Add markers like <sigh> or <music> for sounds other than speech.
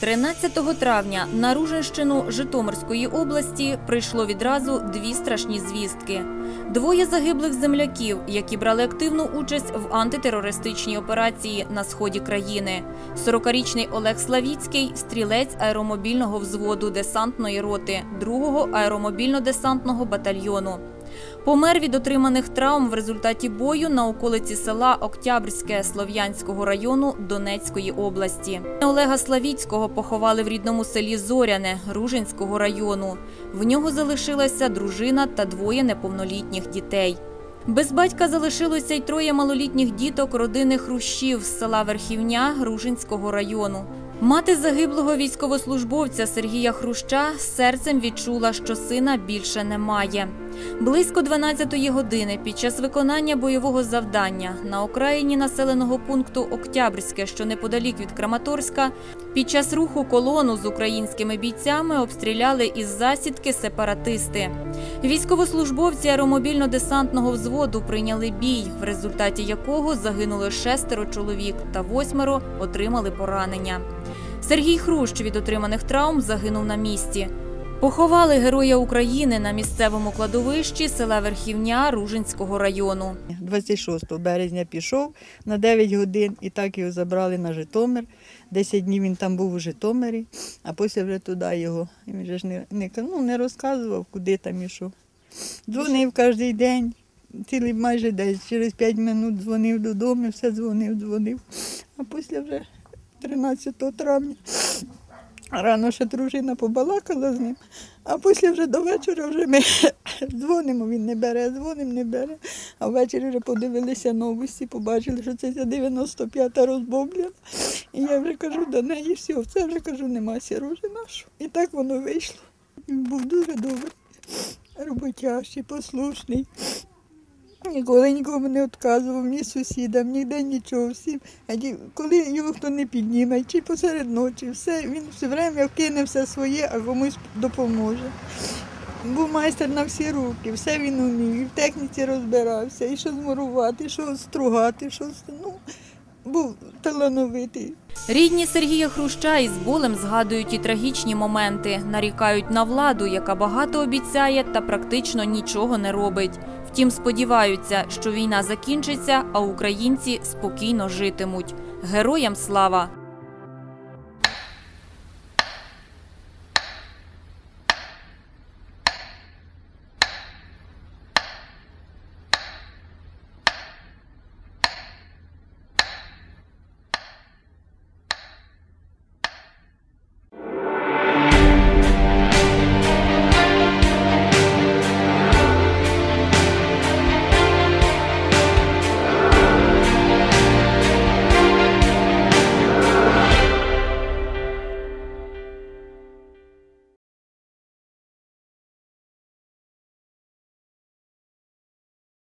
13 травня на Ружинщину Житомирської області прийшло відразу дві страшні звістки. Двоє загиблих земляків, які брали активну участь в антитерористичній операції на сході країни. 40-річний Олег Славіцький, стрілець аеромобільного взводу десантної роти 2-го аеромобільно-десантного батальйону. Помер від отриманих травм в результаті бою на околиці села Октябрське Слов'янського району Донецької області. Олега Славіцького поховали в рідному селі Зоряне Ружинського району. В нього залишилася дружина та двоє неповнолітніх дітей. Без батька залишилося й троє малолітніх діток родини Хрущів з села Верхівня Ружинського району. Мати загиблого військовослужбовця Сергія Хруща серцем відчула, що сина більше немає. Близько 12-ї години під час виконання бойового завдання на окраїні населеного пункту Октябрське, що неподалік від Краматорська, під час руху колону з українськими бійцями обстріляли із засідки сепаратисти. Військовослужбовці аеромобільно-десантного взводу прийняли бій, в результаті якого загинули шестеро чоловік та восьмеро отримали поранення. Сергій Хрущ від отриманих травм загинув на місці. Поховали Героя України на місцевому кладовищі села Верхівня Ружинського району. 26 березня пішов на 9 годин і так його забрали на Житомир. 10 днів він там був у Житомирі, а після вже туди його. І Він ж не, не, ну, не розказував, куди там ішов. Дзвонив кожен день, цілий майже десь, через 5 минут дзвонив додому, все дзвонив, дзвонив. А після вже 13 травня рано ще дружина побалакала з ним, а після вже до вечора вже ми <coughs> дзвонимо, він не бере, дзвонимо, не бере. А ввечері вже подивилися новості, побачили, що це ця 95-та розбомблена. І я вже кажу до неї, все, це вже кажу, нема сірожі нашого. І так воно вийшло. Він був дуже добрий, роботящий, послушний. Ніколи нікому не відказував, ні сусідам, ніде нічого всім. А коли його хто не підніме, чи посеред ночі, все, він все время вкине все своє, а комусь допоможе. Був майстер на всі руки, все він умів, і в техніці розбирався, і що змурувати, і що стругати, що ну, був талановитий. Рідні Сергія Хруща із болем згадують і трагічні моменти, нарікають на владу, яка багато обіцяє та практично нічого не робить. Втім, сподіваються, що війна закінчиться, а українці спокійно житимуть. Героям слава!